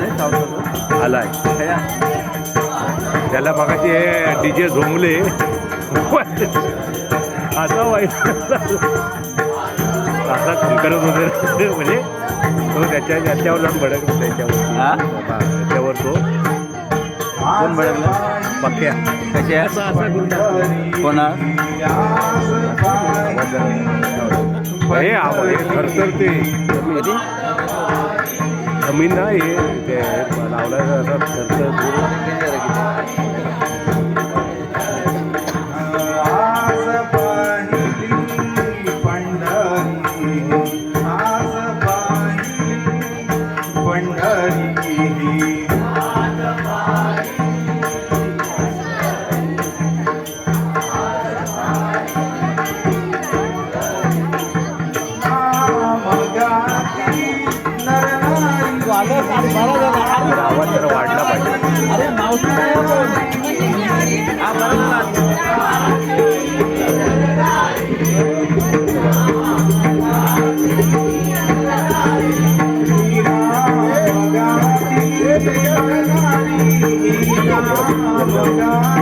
अजून नाही आला आहे त्याला मगाशी हे डी जे झोंबले असा वाईट असा करत होते म्हणजे तो त्याच्या त्याच्यावर जाऊन भडक त्याच्यावर त्याच्यावर तो. कोण भडकला? पक्क्या. त्याच्या असा असा कोणा हे आवड खरतर ते जमीन नाही. ते लावला असा Lord God.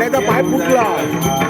Để 白胡子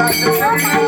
Brasil.